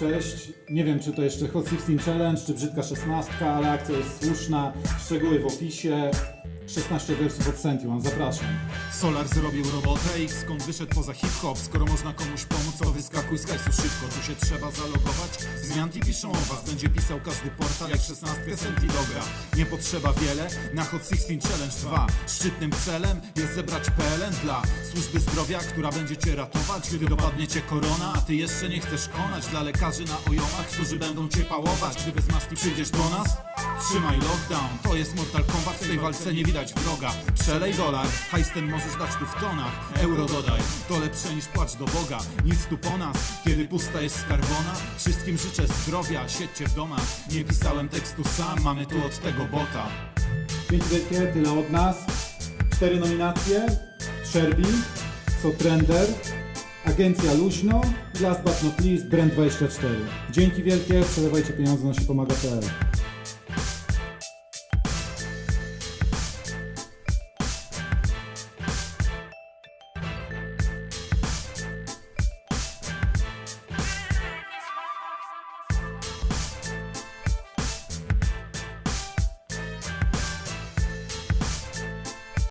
Cześć, nie wiem czy to jeszcze Hot 16 Challenge, czy brzydka 16, ale akcja jest słuszna. Szczegóły w opisie. 16 wersów od Sentiwan, zapraszam. Solar zrobił robotę i skąd wyszedł poza hip-hop? Skoro można komuś pomóc, to wyskakuj z hajsu szybko. Tu się trzeba zalogować, zmianki piszą o was Będzie pisał każdy portal jak 16 Senti dobra. Nie potrzeba wiele, na Hot 16 Challenge 2 Szczytnym celem jest zebrać PLN dla służby zdrowia Która będzie cię ratować, gdy dopadnie cię korona. A ty jeszcze nie chcesz konać dla lekarzy na ojomach Którzy będą cię pałować, gdy bez maski przyjdziesz do nas Trzymaj lockdown, to jest Mortal Kombat W tej walce nie widać wroga Przelej dolar, hajs ten możesz dać tu w tonach Euro dodaj, to lepsze niż płacz do Boga Nic tu po nas, kiedy pusta jest skarbona Wszystkim życzę zdrowia, siedźcie w domach Nie pisałem tekstu sam, mamy tu od tego bota Dzięki wielkie, tyle od nas. Cztery nominacje. Sherby, So Trender, Agencja Luźno last but not least Brand24. Dzięki wielkie, przelewajcie pieniądze na się pomaga.pl.